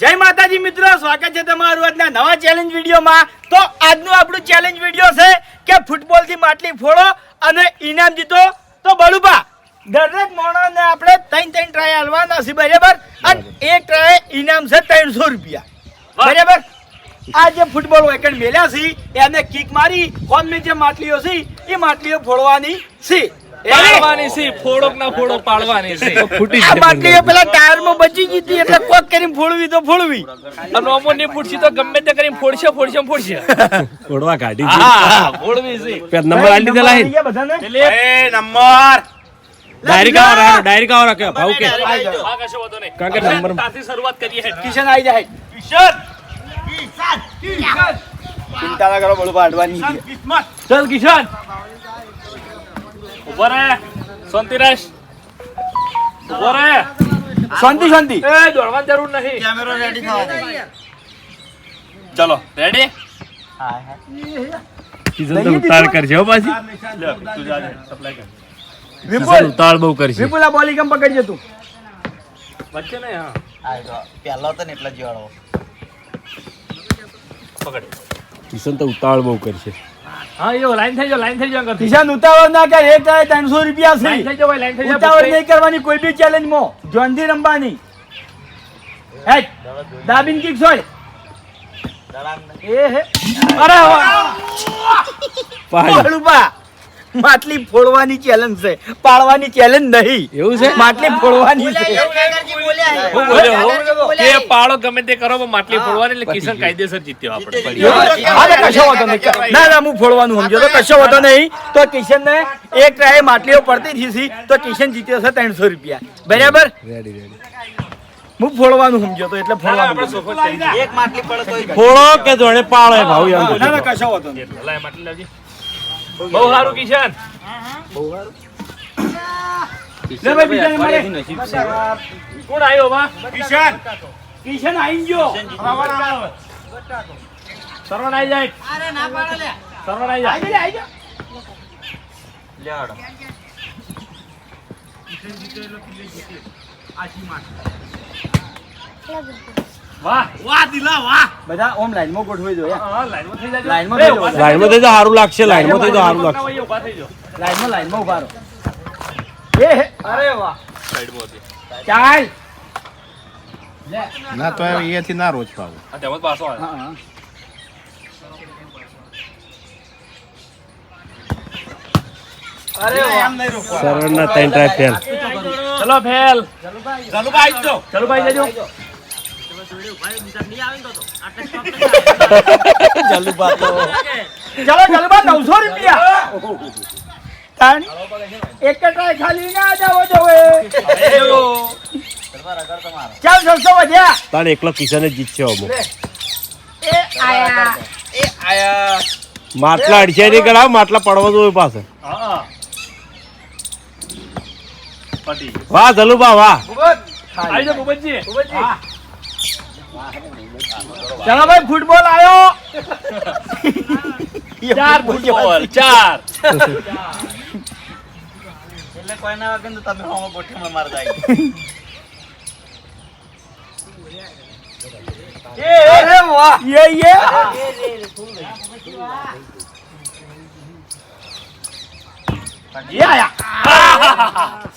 જય માતાજી મિત્રો સ્વાગત છે તમારું આજના નવા ચેલેન્જ વિડીયોમાં. તો આજનું આપણું ચેલેન્જ વીડિયો છે કે ફૂટબોલથી માટલી ફોડો અને ઇનામ જીતો. તો બળુપા દરેક માણસને આપણે ત્રણ ત્રણ ટ્રાય હાલવાના છે બરાબર? અને એક ટ્રાય ઇનામ છે ત્રણસો રૂપિયા. બરાબર? આ જે ફૂટબોલ વેકન મેલ્યા છે એને કિક મારી કોનની જે માટલીઓ છે એ માટલીઓ ફોડવાની છે? પાડવાની છે ફોડોક ના ફોડો પાડવાની છે. આ માટલીઓ પેલા ટાયરમાં બચી જીતી એટલે કોક કરીને ફોડવી તો ફોડવી. અને ઓમો ની ફૂટશી તો ગમે તે કરીને ફોડશે ફોડશે ફોડશે. ફોડવા કાઢી હા ફોડવી છે. પેલા નંબર આલી દીધા લાઈન. ગયા બધાને ડાયરી કાવ રાખો ડાયરી કાવ રાખો ભાવ કે આ કશો વાંધો નહીં. કારણ કે નંબર ત્યાંથી શરૂઆત કરીએ હેડ. કિશન આવી જાય. ચિંતા ના કરો બળું પાડવાની ચલ કિશન. ઊભો રે શાંતિરાજ ઊભો રે શાંતિ શાંતિ. એ દોડવાની જરૂર નહીં. ચલો રેડી સીઝન તો ઉતાર કરશે હો પાછી. વિપુલ ઉતાર બહુ કરશે વિપુલ આ બોલી કેમ પકડજે તું? વચ્ચે ને હા. પહેલો તો ને એટલા જીવાડો પકડ. કિશન તો ઉતાળ બહુ કરશે હા યો લાઈન થઈ જાઓ લાઈન થઈ જાઓ અંકલથી. ઉતાવળ ના કર એક થાય ત્રણસો રૂપિયા લાઈન થઈ જાઓ ભાઈ લાઈન થઈ જાઓ ઉતાવળ નહીં કરવાની કોઈ બી ચેલેન્જ મો. જોનથી રમવાની. હેટ દાબીન કિક છોડ એ હે. અરે પાડ બળુપા માટલી ફોડવાની ચેલેન્જ છે. પાડવાની ચેલેન્જ નહીં. એવું છે? માટલી ફોડવાની છે. કે પાડો ગમે તે કરો પણ માટલી ફોડવાની એટલે કિશન કાયદેસર જીત્યો આપણે. હા, કશો વાંધો નહીં. ના ના હું ફોડવાનું સમજો તો કશો વાંધો નહીં. તો કિશન ને એક ટ્રાય માટલીઓ પડતી હતી તો કિશન જીત્યો છે ત્રણસો રૂપિયા. બરાબર? રેડી રેડી હું ફોડવાનું સમજો તો એટલે ફોડવાનું. એક માટલી પડે તો ફોડો કે જોડે પાડો ભાવ એમ ના ના કશો વાંધો નહીં. માટલી લાવજે. બહુ સારું કિશન. બહુ સારું. કોણ આવ્યો બા? કિશન. કિશન આઈ ગયો. સરવણ આવી. જાય. સરવણ આવી જાય. આઈ કિલ્લે જીતે. જા. લેવાડો વાહ. બધા ઓમ લાઈનમાં ગોઠવાઈ દો લાઈનમાં થઈ જાજો. થઈ સારું લાગશે લાઈનમાં થઈ સારું ના, લાગશે. ભાઈ, થઈ જાઓ. લાઈનમાં લાઈનમાં ઊભા રહો. એ અરે વાહ. સાઈડમાં હતી. ચાલ ના તો અહીંયાથી ના રોજ પાવું આ તેમાં પાછો. હા. સરવણના ત્રણ ટ્રાય ફેલ ચલો ફેલ ચલો ભાઈ જજો ચલો જલબા નવસો રૂપિયા. એક ટ્રાય ખાલી ના જાવો. જોવે ચાલ છસો વધ્યા. તારે એકલો કિશન જ જીતશે અમુક. એ આયા. માટલા અડશે નહીં કરાવ માટલા પડવા જોઈએ પાસે વાહ જલુબા વાહ. આવી જાઓ ભૂપતજી. ચલો ભાઈ ફૂટબોલ આયો ચાર ફૂટબોલ ચાર એટલે કોઈ ના વાગે તો તમે હોમો ગોઠીમાં મારતા આવી અરે વાહ યે યે યે આયા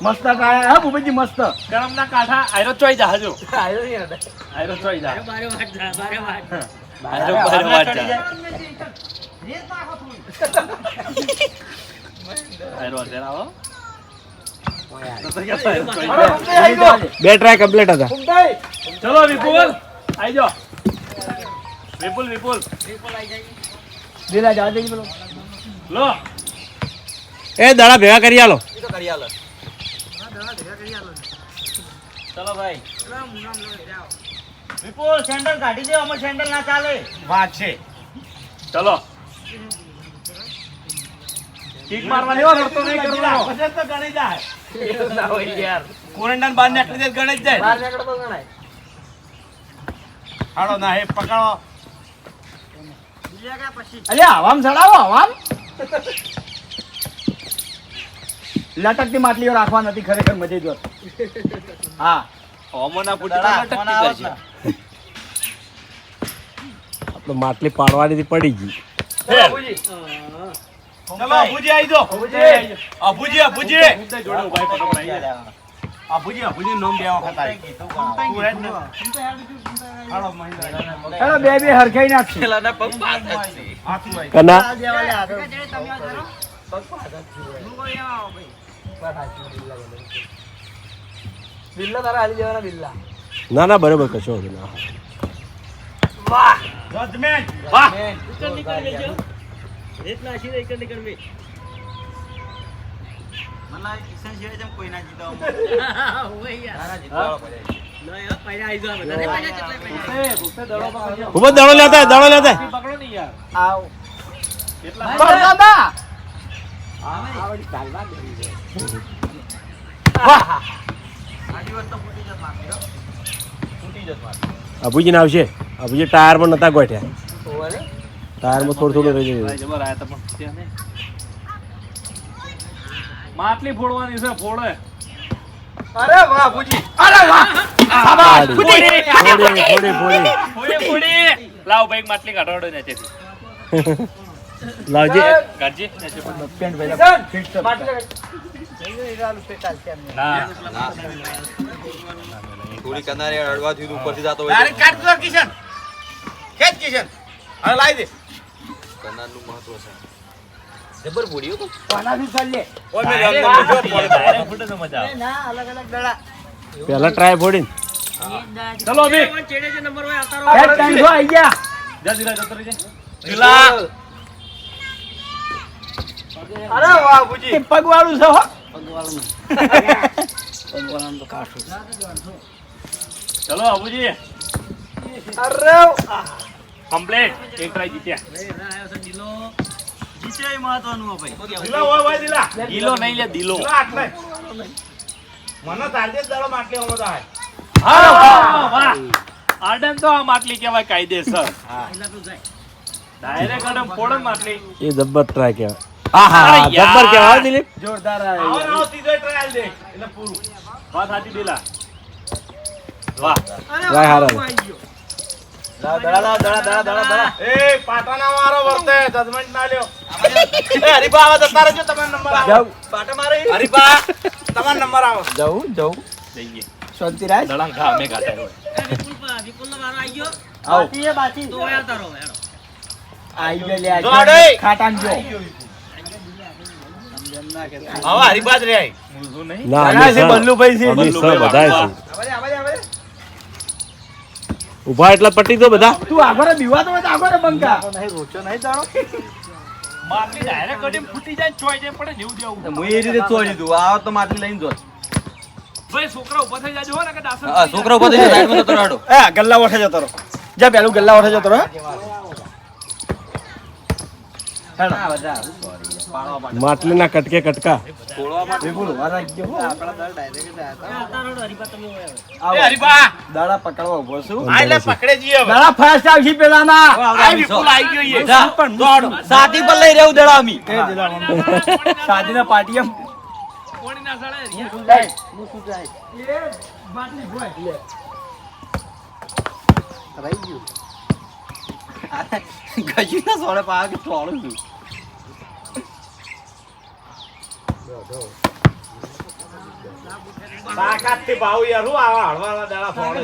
મસ્ત કાયા હા ભૂપેજી મસ્ત. ગરમ ના કાંઠા. આયરો ચોઈ જા હજુ. આયરો ચોઈ જા. આયરો બારે વાટ જા આયરો અત્યારે બે ટ્રાય કમ્પ્લીટ હતા. ચલો વિપુલ આઈ જાઓ વિપુલ. વિપુલ વિપુલ જવા જાય લો. એ દાડા ભેગા કરી આલો. કરી આલો. ચલો ભાઈ. વિપુલ સેન્ડલ કાઢી દે અમાર સેન્ડલ ના ચાલે. વાત છે. ચલો. કિક મારવાની હો રડતો નહીં કરવાનો. પછી તો ગણી જાય. એવું ના હોય યાર. કોરંડાન બહાર નીકળી જાય ગણી જ જાય. નીકળો તો ગણાય. હાડો ના હે પકડો. અલ્યા હવામ ચડાવો હવામ. લટકતી માટલીઓ રાખવા નથી ખરેખર મજે જો હા. હોમોના ફૂટી લટકતી કરજે. આપણે માટલી પાડવાની થી પડી ગઈ. ચલો અભુજી આવી જાઓ અભુજી અભુજી જોડે ઊભા પકડ પકડાઈ. અભુજી અબુજી નામ બે વખત આવી. હેલો બે બે હરખાઈ નાખશે. પેલાના પગ પાછા જ છે. હાથું આવી કના ના ના બરોબર કશો વાંધો ના વાહ મને કિશન સિવાય જેમ કોઈ ના જીતો નાના જીતવાળો પડે. જ દડો લેતા દડો લેતા પકડો નહીં યાર અભુજી આવશે. અભુજી ટાયર પણ નતા ગોઠ્યા. ટાયરમાં થોડું થોડું રહી ગયું. માટલી ફોડવાની છે ફોડે. અરે વાહ અબુજી અરે વાહ! ફોડી ફોડી ફોડી ફોડી ફોડી. લાવ ભાઈ માટલી કાઢવાડો ને છે લાવજે. કાઢજે. પેન્ટ ભાઈ ફિટ થોડી કનારે અડવાથી ઉપરથી જતો હોય ડાયરેક્ટ કાઢ દો કિશન. ખેત કિશન. હવે લાવી દે. કનારનું મહત્વ છે. કોનાથી ચાલે? ઓય મેં રંગ મૂક્યો, પણ ફૂટે તો મજા આવે. પેલા ટ્રાય ફોડીને. ચલો અભી. ખેંચ ત્રણસો આઈ ગયા. જા ધીરા જતો રહેજે. અરે વાહ અબુજી પગ વાળું છે હો. ચલો અબુજી અરે કમ્પ્લીટ. એક ટ્રાય જીત્યા. જીતે એ મહત્વનું ભાઈ. દિલા હોય હોય દિલા. દિલો નહીં લે દિલો. મને તારજે દાડો માટલી તો હા વાહ વાહ આડમ તો આ માટલી કહેવાય કાયદેસર. ડાયરેક્ટ આડમ ફોડે માટલી. એ જબ્બર ટ્રાય કહેવાય. હા હા હા અરે યાર. જબ્બર કહેવાય દિલીપ. જોરદાર આવો આવો સીધો ટ્રાયલ દે. એટલે પૂરું. વાત સાચી દેલા. વાહ. વાહ હારા ખાટાન જો હવે હરીબા રે નહીં ના અમે છે, બલ્લુભાઈ છે. બલ્લુભાઈ બધાય છે. ઊભા એટલા પટી દો બધા. તું આગળ બીવાતો તો આગળ બંકા માટલી ડાયરેક્ટ કડીને ફૂટી જાય ચોઈ જાય પડે જેવું દેવું હું એ રીતે છોડી દઉં આવો તો માટલી લઈને જો. ભાઈ છોકરા ઊભા થઈ જાજો હો ને કે છોકરો થઈ જાય, જતો રાડો. એ ગલ્લા ઓઠે જતો રહો. જા પેલું ગલ્લા ઓઠે જતો રહો માટલીના કટકે કટકા. દાડા પકડવા ઊભો છું. આ એટલે પકડે જઈએ દાડા ફાસ્ટ આવશે પેલા ના આ વિપુલ આવી ગયો સાથી પર લઈ દડા અમી ના પાટી એમ. સળે ના સોળે પાવા કે છું. તાકાતથી ભાવ યાર હું આવા હળવાના દાડા ફોડે.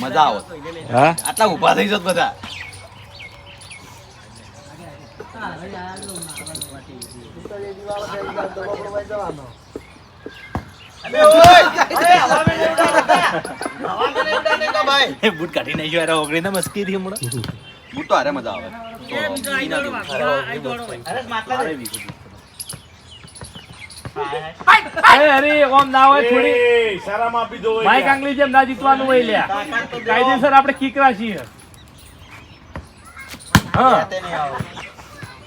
મજા આવે આટલા ઊભા થઈ જત બધા બૂટ કાઢી નાખ્યો યાર ઓગળી ના મસ્કી થી હમણાં. બૂટ તો હારે મજા આવે. અરે અરે ઓમ ના હોય થોડી. શરમ આપી દો માઈક. આંગળી જેમ ના જીતવાનું હોય લ્યા. કાયદેસર આપણે કીકરા છીએ હા.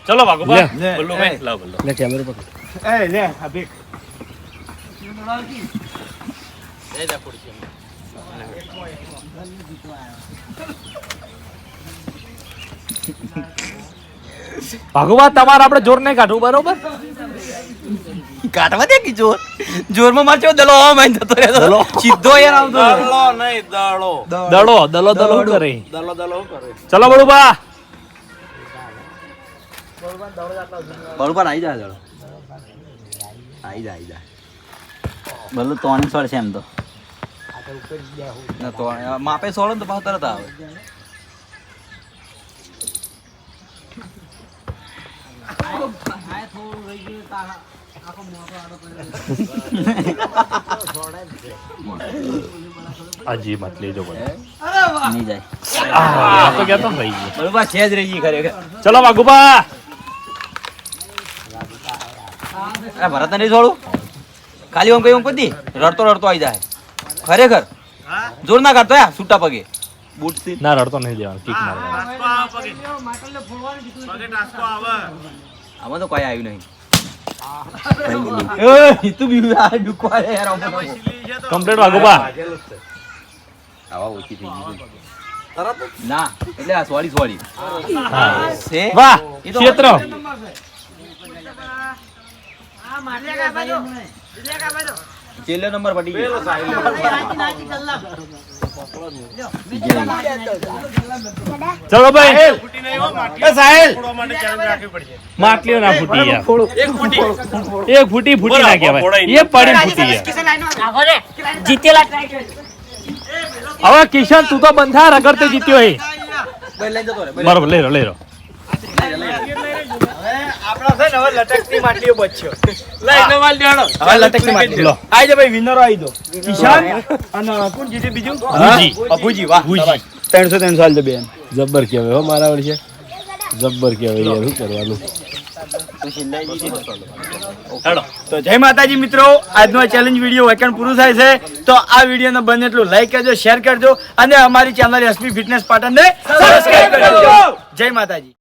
ચલો ભાગો લે. બોલો ભાઈ. લાવ બલ્લુ લે કેમેરો પકડ. એ લે અભિક ભગવાન તમારે આપણે જોર નહીં કાઢવું બરોબર કાઢવા દે કે જોર જોરમાં માર ચેવો દલો આમ આઈને જતો દલો સીધો યાર આવતો દલો નહીં દળો દડો દલો દલો કરે દલો દલો કરે ચલો બળુબા બળુબા દળો જાતા બળુબા આઈ જા દળો આઈ જા આઈ જાય ભલે તોણી સોળ છે એમ તો. માપે સોળ ને તો ભાવ તરત આવે. હજી મત લેજો નહીં જાય. આ તો કહેતો ને રહી ગયું. બરોબર છે જ રહી ગઈ ખરેખર. ચલો વાઘુબા ભરત નહીં છોડું? ખાલી ઓમ કઈ પતિ રડતો રડતો આવી જાય. ખરેખર? જોર ના કાઢતો યા છૂટા પગે. બૂટથી ના રડતો નહીં દેવાનો કિક મારવાનો. આમાં તો કોઈ આવ્યું નહીં. એ તું બી. કમ્પ્લીટ આવા ઓછી થઈ ગઈ ના એટલે આ સોરી સોરી. વાહ ક્ષેત્ર. છેલ્લો નંબર પડી ગયો. ચલો ભાઈ. સાહેલ માટલીઓ ના ફૂટી એક ફૂટી. ફૂટી ના કહેવાય એ પડી ફૂટી યાર હવે કિશન તું તો બંધા રગડતે જીત્યો હે. બરોબર લઈ લો લઈ લો. આપણા છે ને હવે લટકતી માટલીઓ બચ્યો. હવે લટકતી માટલી લો. આઈ ભાઈ વિનરો આવી દો. ઈશાન અને કોણ જીત્યું બીજું? અભુજી. વાહ ત્રણસો ત્રણસો હાલ બેન. જબ્બર કહેવાય હો મારા વર્ષે જબ્બર કહેવાય યાર શું કરવાનું? તો જય માતાજી મિત્રો આજનો ચેલેન્જ વીડિયો વેકેન્ડ પૂરું થાય છે. તો આ વિડીયોને બને એટલું લાઈક કરજો શેર કરજો અને અમારી ચેનલ એસપી ફિટનેસ પાટણને સબસ્ક્રાઇબ કરજો. જય માતાજી.